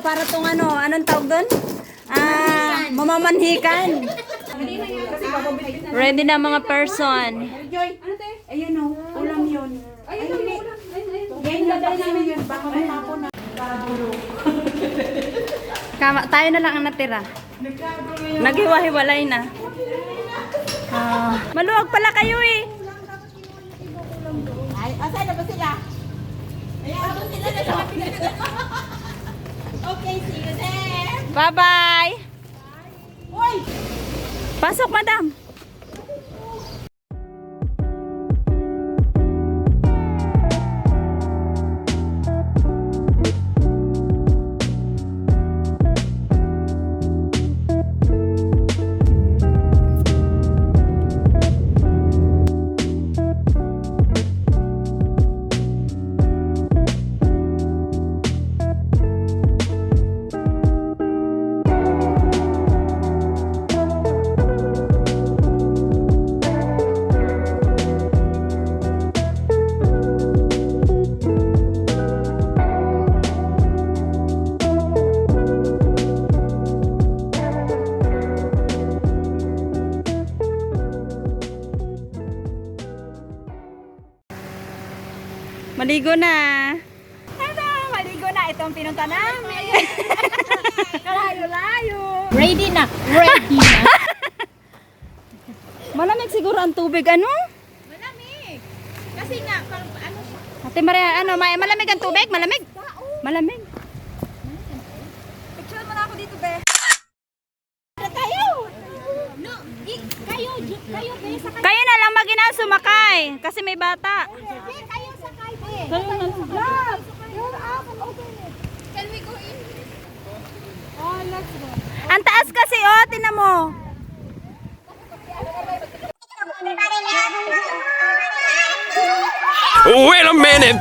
para tong ano, anong tawag doon? Ah, mamamanhikan. Ready na mga person. Joy, ayun o, ulam yun. Ay, hindi. Ngayon na dahil namin yun, baka matapon na. Kama, tayo na lang ang natira. Naghiwa-hiwalay na. Ah, maluwag pala kayo eh. Ay, asan na ba sila? Ay, ako sila na sa Okay, see you there. Bye-bye. Uy! Pasok, madam. Maligo na. Ano, maligo na. Itong pinunta namin. Kalayo-layo. Ready na. Ready na. Malamig siguro ang tubig, ano? Malamig. Kasi nga, ano siya? Ate Maria, ano, may malamig ang tubig? Malamig? Malamig. Picture mo na ako dito, be. Kayo! No, kayo, kayo, kayo kayo. Na lang mag-ina sumakay kasi may bata. Kayo Kayo na lang. Love! You're open it. Can we go in? Oh, let's go. Ang taas kasi, oh, tinan mo. Wait a minute.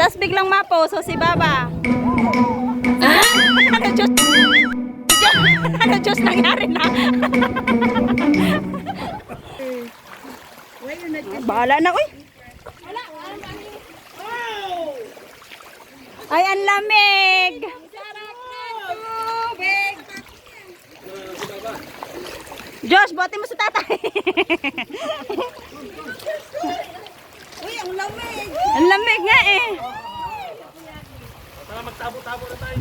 Tapos biglang maposo si Baba. Ah? Ano? Diyos? Ano Diyos nangyari na? Bahala na, uy. Ay, ang lamig. Josh, bote mo sa tatay. Uy, ang lamig. ang lamig nga eh.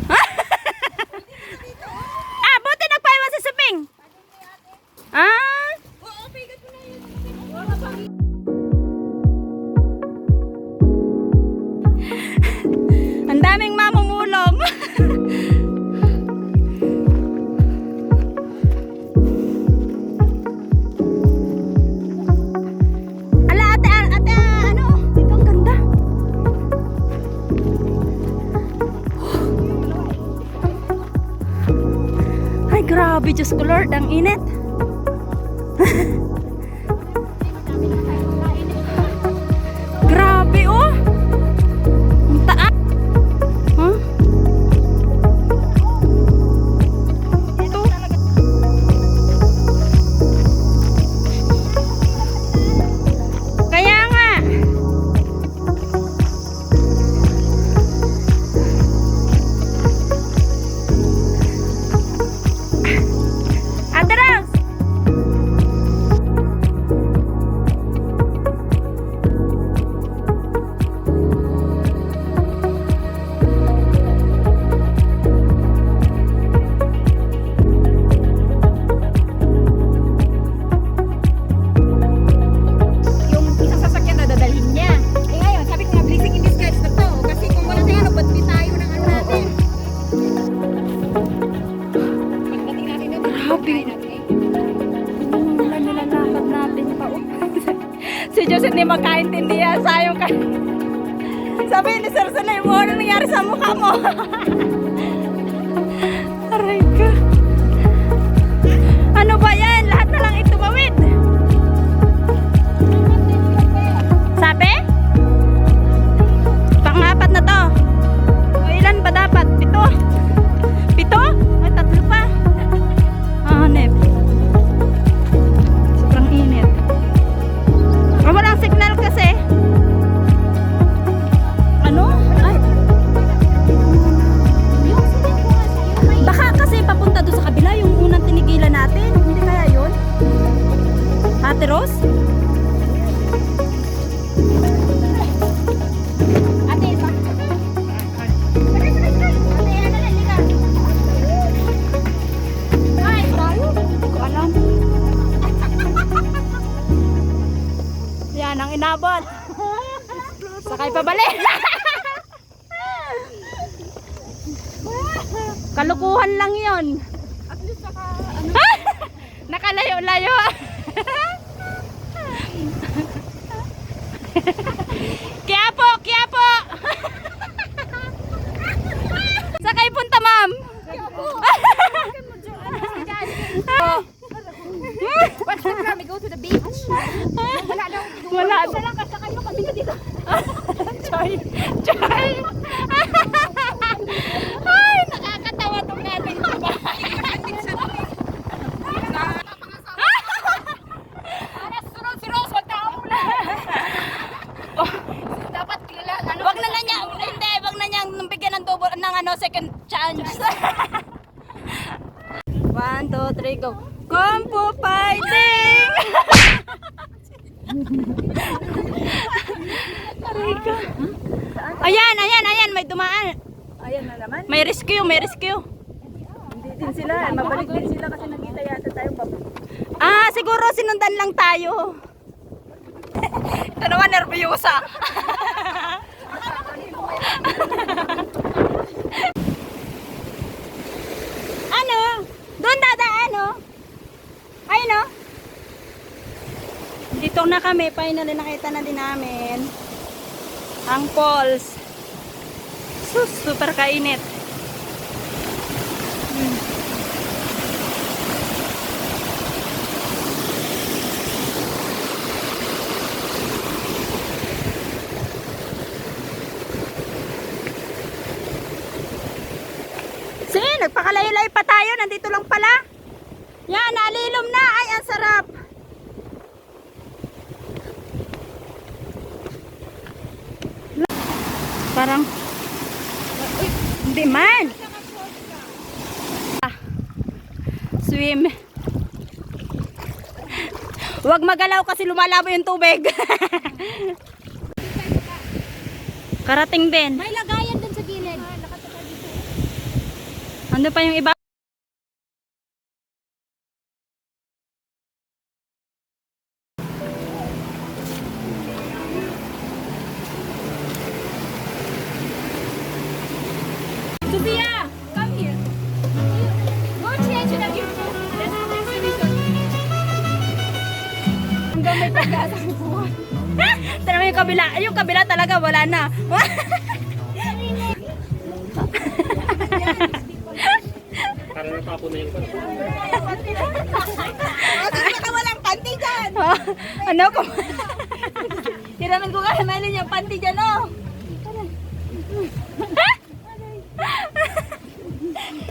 ah, Diyos ko Lord, ang init. inabot. Sakay pabalik. Kalukuhan lang yon. At least saka, Nakalayo-layo. kaya po, kaya po. Sakay punta, ma'am. What's the plan? We go to the beach. Wala daw. Wala. Isa lang kasakay mo kami na dito. Choy. Choy. Ay, nakakatawa tong natin. Ng ano second chance. One, two, three, go. Kung po fighting! Aray. Ayan, ayan, ayan, may dumaan. Ayan na naman. May rescue, may rescue. Hindi din sila. Mabalik din sila kasi nakita yata tayo baba. Ah, siguro sinundan lang tayo. Ito naman, nervyosa. ano? Doon dadaan, no? Ay, no? Dito na kami. Finally, nakita na din namin ang falls. Sus, super kainit. Sige, nagpakalayo-layo pa tayo. Nandito lang pala. Yan, nalilom na. Ay, ang sarap. Parang, hindi man. Ah, Swim. Huwag magalaw kasi lumalabo yung tubig. Karating din. May lagayan dun sa gilid. Ano pa yung iba? Kabila. Ay, yung kabila talaga wala na. Parang natapo na yung walang panty dyan. ano ko? Hiramin ko kaya meron yung panty dyan, oh.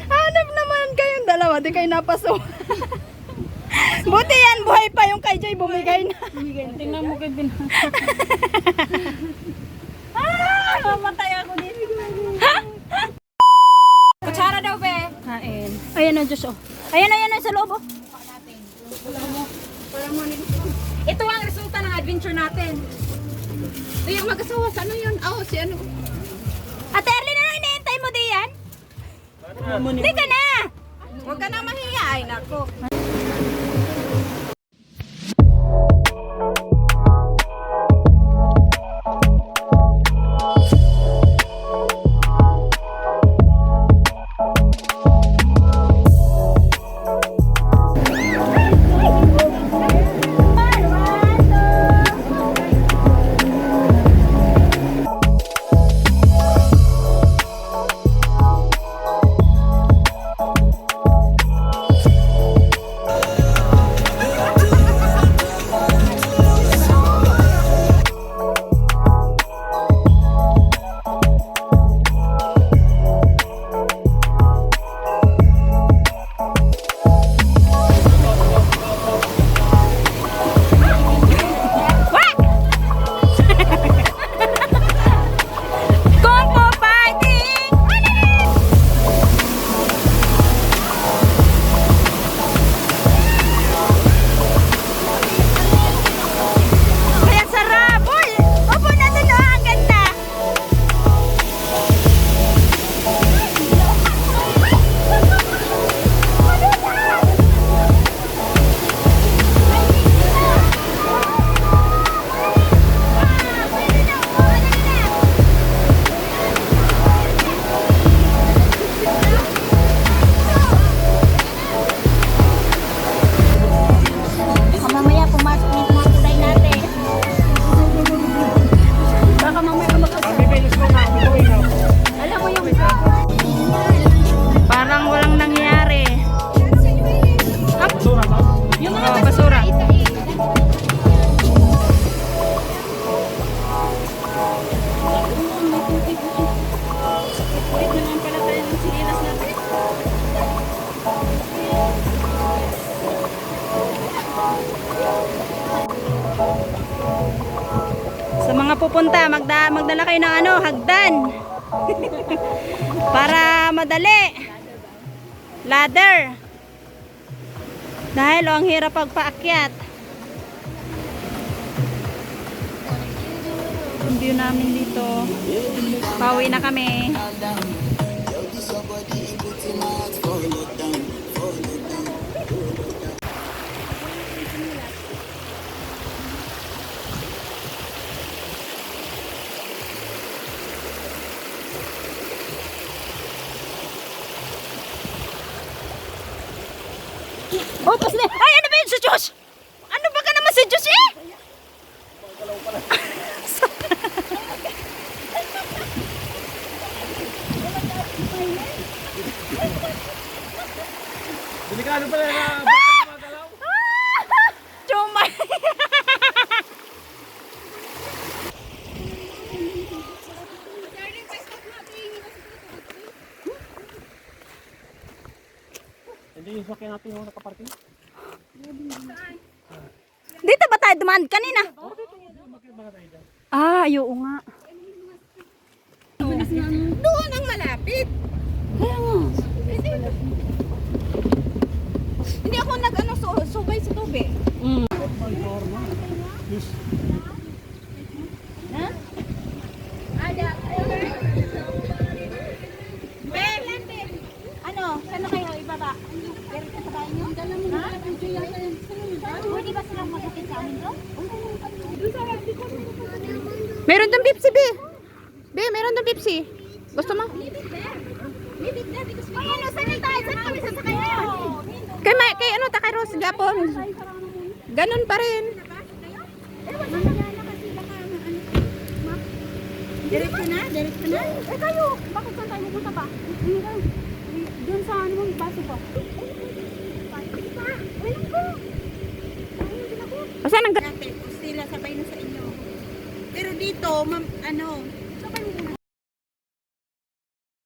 Hanap naman kayong dalawa, di kayo napaso. Buti yan, buhay pa yung kay Joy, bumigay na. Tingnan mo kay Bin. ah, mamatay ako dito. Kutsara daw, be. Kain. Ayan na, Diyos, oh. Ayan, ayan, ayan, sa loob, oh. Ito ang resulta ng adventure natin. Ito yung mag-asawa sa ano yun? Oh, si ano? Ate Erlyn, ano iniintay mo diyan? Hindi ka na! Huwag ka na mahiya. Ay, nako. Pupunta, magda magdala kayo ng ano, hagdan. Para madali. Ladder. Dahil ang hirap pagpaakyat. Yung view namin dito. Pauwi na kami. Oh, tapos na. Ay, ano ba yun si Diyos? Ano ba ka naman si Diyos eh? Delikado pala na Hindi yung sakyan natin yung nakaparking. Dito ba tayo dumaan kanina? Ah, oo nga. Doon ang malapit. Hindi ako nag-ano, so, subay sa tubig. Mm. Rose Gapon. Ganon pa rin. Diretso na? Diretso na? Eh kayo, bakit saan tayo pupunta pa? Doon sa ano mong baso pa. Sige pa, ayun ko. Ayun din ako. Asan ang sila sabay na sa inyo. Pero dito, ma'am, ano,